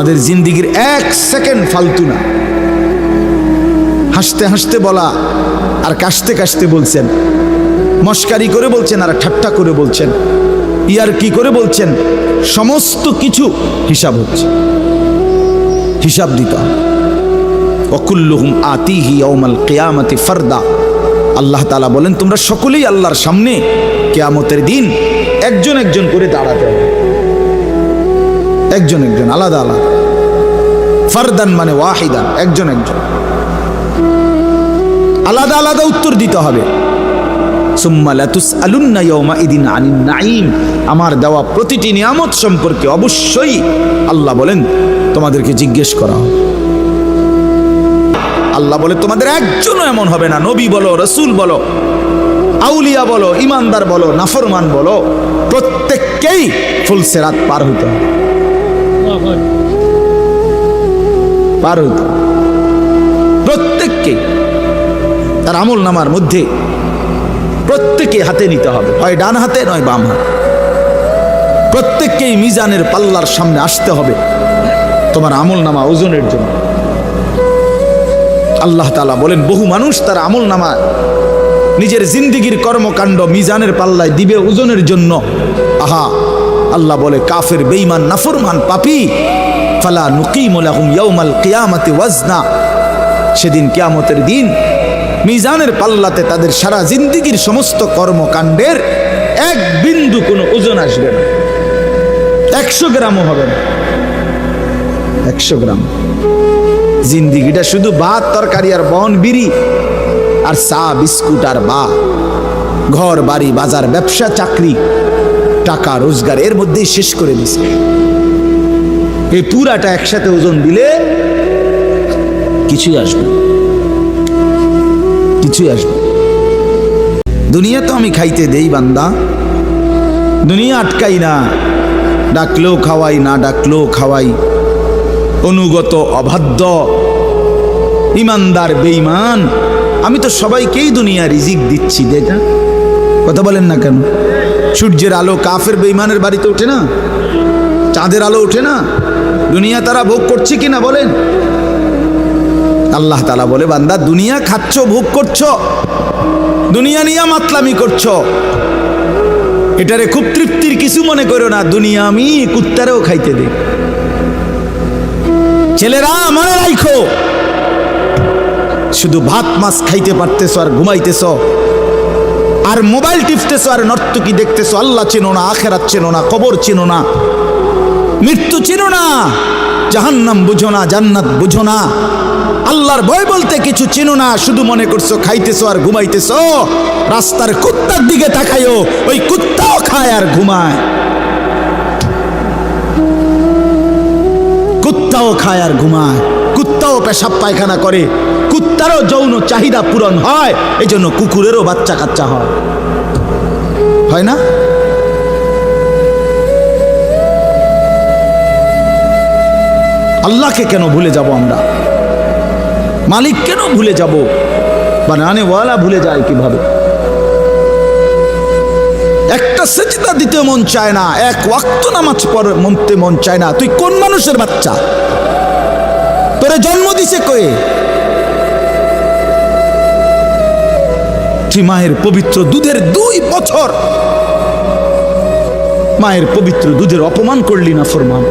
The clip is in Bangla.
আমাদের জিন্দিগির এক সেকেন্ড ফালতু না। হাসতে হাসতে বলা আর কাশতে কাশতে বলছেন। মস্কারি করে বলছেন আর ঠাট্টা করে বলছেন। ইয়ার কি করে বলছেন? সমস্ত কিছু হিসাব হচ্ছে। হিসাব দিতে অকুল্লুহুম আতিহি ইয়াউমাল কিয়ামতি ফারদা। আল্লাহ তাআলা বলেন, তোমরা সকলেই আল্লাহর সামনে কেয়ামতের দিন একজন একজন করে দাঁড়াতে হবে। একজন একজন, আলাদা আলাদা। ফারদান মানে ওয়াহিদান, একজন একজন। আলাদা আলাদা উত্তর দিতে হবে। আমার দেওয়া প্রতিটি নিয়ামত সম্পর্কে অবশ্যই আল্লাহ বলেন, তোমাদেরকে জিজ্ঞেস করা আল্লাহ বলে, তোমাদের একজনও এমন হবে না। নবী বলো, রসুল বলো, আউলিয়া বলো, ইমানদার বলো, নাফরমান বলো, প্রত্যেককেই ফুলসেরাত পার হইতে হবে। পার হইতে। প্রত্যেককে তার আমল নামার মধ্যে প্রত্যেকে হাতে নিতে হবে। হয় ডান হাতে, নয় বাম হাতে। প্রত্যেককেই মিজানের পাল্লার সামনে আসতে হবে তোমার আমল নামা ওজনের জন্য। আল্লাহ তালা বলেন, বহু মানুষ তার আমল নামা নিজের জিন্দিগির কর্মকাণ্ড মিজানের পাল্লায় দিবে ওজনের জন্য। আহা আল্লাহ বলে, কাফের বেইমান নাফরমান, পাপি। ফালা নুকিম লাহুম ইয়াউমাল কিয়ামাতি ওয়াজনা। সেদিন কিয়ামতের দিন মিজানের পাল্লাতে তাদের সারা জিন্দিগির সমস্ত কর্মকাণ্ডের এক বিন্দু কোনো ওজন আসবে না। একশো গ্রামও হবে না। একশো গ্রাম। জিন্দিগিটা শুধু ভাত, তরকারি আর বন, বিড়ি আর চা, বিস্কুট আর বা। ঘর, বাড়ি, বাজার, ব্যবসা, চাকরি। টাকা রোজগার এর মধ্যেই শেষ করে দিছে। এই পুরাটা একসাথে ওজন দিলে কিছুই আসবে কিছুই আসবে দুনিয়া তো আমি খাইতে দেই বান্দা। দুনিয়া আটকাই না। ডাকলেও খাওয়াই, না ডাকলেও খাওয়াই। অনুগত, অবাধ্য, ইমানদার বেইমান আমি তো সবাইকেই দুনিয়া রিজিক দিচ্ছি, দেখা কথা বলেন না কেন? সূর্যের আলো কাফের বেইমানের বাড়িতে ওঠে না? চাঁদের আলো ওঠে না? দুনিয়া তারা ভোগ করছে কিনা বলেন? আল্লাহ তালা বলে, বান্দা, দুনিয়া খাচ্ছ, ভোগ করছ, দুনিয়া নিয়ে মাতলামি করছ। এটারে খুব তৃপ্তির কিছু মনে করো না, দুনিয়া আমি কুত্তারেও খাইতে দিই। ছেলেরা, মনে রাখো শুধু ভাত, মাছ খাইতে পারতেছ আর ঘুমাইতেছ। আর মোবাইল টিপতেছ, আর নর্তকি দেখতেছ, আল্লাহ চেনো না, আখেরাত চেনো না, কবর চেনো না, মৃত্যু চেনো না, জাহান্নাম বুঝো না, জান্নাত বুঝো না, আল্লাহর ভয় বলতে কিছু চেনো না, শুধু মনে করছ খাইতেছো আর ঘুমাইতেছো, রাস্তার কুত্তার দিকে তাকাইও ওই কুত্তাও খায় আর ঘুমায়। কুত্তাও খায় আর ঘুমায়। কুত্তাও পেশাব পায়খানা করে। কুত্তারও যৌন চাহিদা পূরণ হয় এই জন্য কুকুরেরও বাচ্চা কাচ্চা হয়। না? আল্লাহকে কেন ভুলে যাব আমরা? মালিক কেন ভুলে যাব? বানানে ওয়ালা ভুলে যায় কীভাবে? একটা সেজদা দিতে মন চায় না, এক ওয়াক্ত নামাজ পড়ে মনতে মন চায় না। তুই কোন মানুষের বাচ্চা? তোরে জন্ম দিছে কয়ে মায়ের পবিত্র দুধের দুই বছর? মায়ের পবিত্র দুধের অপমান করলি না, ফরমান।